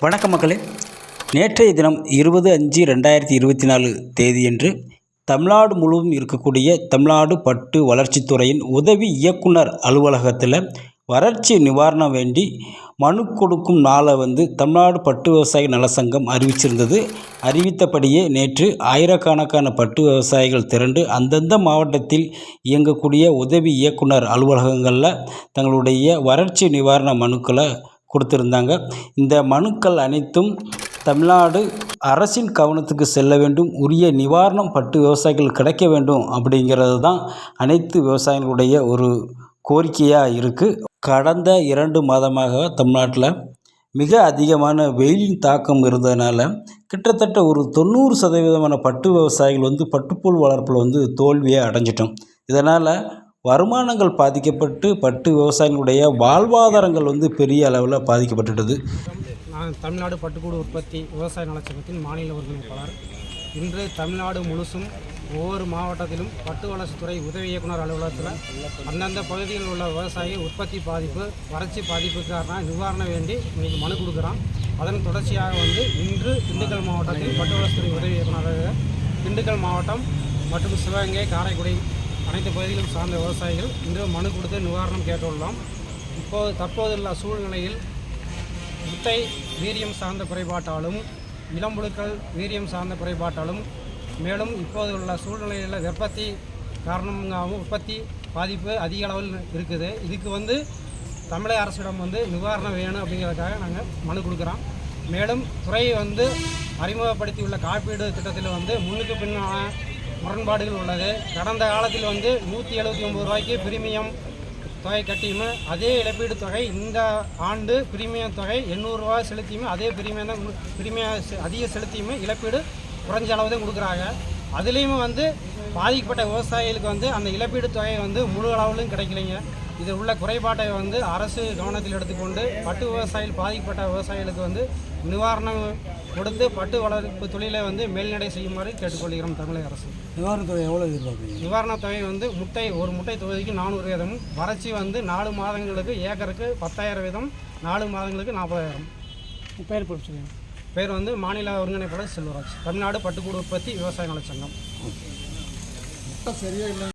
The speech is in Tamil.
வணக்கம் மக்களே. நேற்றைய தினம் இருபது அஞ்சு ரெண்டாயிரத்தி இருபத்தி நாலு தேதியன்று தமிழ்நாடு முழுவதும் இருக்கக்கூடிய தமிழ்நாடு பட்டு வளர்ச்சித்துறையின் உதவி இயக்குனர் அலுவலகத்தில் வறட்சி நிவாரணம் வேண்டி மனு கொடுக்கும் நாளை வந்து தமிழ்நாடு பட்டு விவசாய நல சங்கம் அறிவிச்சிருந்தது. அறிவித்தபடியே நேற்று ஆயிரக்கணக்கான பட்டு விவசாயிகள் திரண்டு அந்தந்த மாவட்டத்தில் இயங்கக்கூடிய உதவி இயக்குனர் அலுவலகங்களில் தங்களுடைய வறட்சி நிவாரண மனுக்களை கொடுத்துருந்தாங்க. இந்த மனுக்கள் அனைத்தும் தமிழ்நாடு அரசின் கவனத்துக்கு செல்ல வேண்டும். உரிய நிவாரணம் பட்டு விவசாயிகள் கிடைக்க வேண்டும் அப்படிங்கிறது தான் அனைத்து விவசாயிகளுடைய ஒரு கோரிக்கையாக இருக்குது கடந்த இரண்டு மாதமாக தமிழ்நாட்டில் மிக அதிகமான வெயிலின் தாக்கம் இருந்ததுனால கிட்டத்தட்ட ஒரு தொண்ணூறு சதவீதமான பட்டு விவசாயிகள் வந்து பட்டுப்புழு வளர்ப்பில் வந்து தோல்வியை அடைஞ்சிட்டோம். இதனால் வருமானங்கள் பாதிக்கப்பட்டு பட்டு விவசாயிகளுடைய வாழ்வாதாரங்கள் வந்து பெரிய அளவில் பாதிக்கப்பட்டுடுது நான் தமிழ்நாடு பட்டுக்கூடு உற்பத்தி விவசாய நலச்சங்கத்தின் மாநில ஒருங்கிணைப்பாளர். இன்று தமிழ்நாடு முழுசும் ஒவ்வொரு மாவட்டத்திலும் பட்டு வளர்ச்சித்துறை உதவி இயக்குனர் அலுவலகத்தில் அந்தந்த பகுதியில் உள்ள விவசாயி உற்பத்தி பாதிப்பு வறட்சி பாதிப்புக்கான நிவாரணம் வேண்டி இன்னைக்கு மனு கொடுக்குறான். அதன் தொடர்ச்சியாக வந்து இன்று திண்டுக்கல் மாவட்டத்தில் பட்டு வளர்ச்சித்துறை உதவி இயக்குநராக திண்டுக்கல் மாவட்டம் மற்றும் சிவகங்கை காரைக்குடி அனைத்து பகுதிகளும் சார்ந்த விவசாயிகள் இன்று மனு கொடுத்து நிவாரணம் கேட்டுள்ளோம். இப்போது தற்போதுள்ள சூழ்நிலையில் முட்டை வீரியம் சார்ந்த குறைபாட்டாலும் இளம்புழுக்கள் வீரியம் சார்ந்த குறைபாட்டாலும் மேலும் இப்போது உள்ள சூழ்நிலையில் வெப்பத்தி காரணமாகவும் உற்பத்தி பாதிப்பு அதிக அளவில் இருக்குது. இதுக்கு வந்து தமிழக அரசிடம் வந்து நிவாரணம் வேணும் அப்படிங்கிறதுக்காக நாங்கள் மனு கொடுக்குறோம். மேலும் துறை வந்து அறிமுகப்படுத்தியுள்ள காப்பீடு திட்டத்தில் வந்து முன்னுக்கு பின்னான முரண்பாடுகள் உள்ளது. கடந்த காலத்தில் வந்து நூற்றி எழுபத்தி ஒம்பது ரூபாய்க்கு பிரீமியம் தொகை கட்டியுமே அதே இழப்பீடு தொகை இந்த ஆண்டு பிரீமியம் தொகை எண்ணூறுரூவா செலுத்தியுமே அதே பிரீமியம் தான் பிரீமியம் அதிக செலுத்தியுமே இழப்பீடு குறைஞ்ச அளவு தான் கொடுக்குறாங்க. அதுலேயுமே வந்து பாதிக்கப்பட்ட விவசாயிகளுக்கு வந்து அந்த இழப்பீடு தொகை வந்து முழு அளவிலும் கிடைக்கலைங்க. இதில் உள்ள குறைபாட்டை வந்து அரசு கவனத்தில் எடுத்துக்கொண்டு பட்டு விவசாயிகள் பாதிக்கப்பட்ட விவசாயிகளுக்கு வந்து நிவாரணம் கொடுத்து பட்டு வளர்ப்பு தொழிலை வந்து மேல்நடை செய்யுமாறு கேட்டுக்கொள்கிறோம் தமிழக அரசு. நிவாரணத்தொகை எவ்வளோ எதிர்பார்க்குறீங்க? நிவாரணத் தொகை வந்து முட்டை ஒரு முட்டை தொகுதிக்கு நானூறு வீதமும் வறட்சி வந்து நாலு மாதங்களுக்கு ஏக்கருக்கு பத்தாயிரம் வீதம் நாலு மாதங்களுக்கு நாற்பதாயிரம். பேர் படிச்சுருங்க பேர் வந்து மாநில ஒருங்கிணைப்பாளர் செல்வராஜ். தமிழ்நாடு பட்டுக்கூடு உற்பத்தி விவசாய நலச்சங்கம் சரியா இல்லை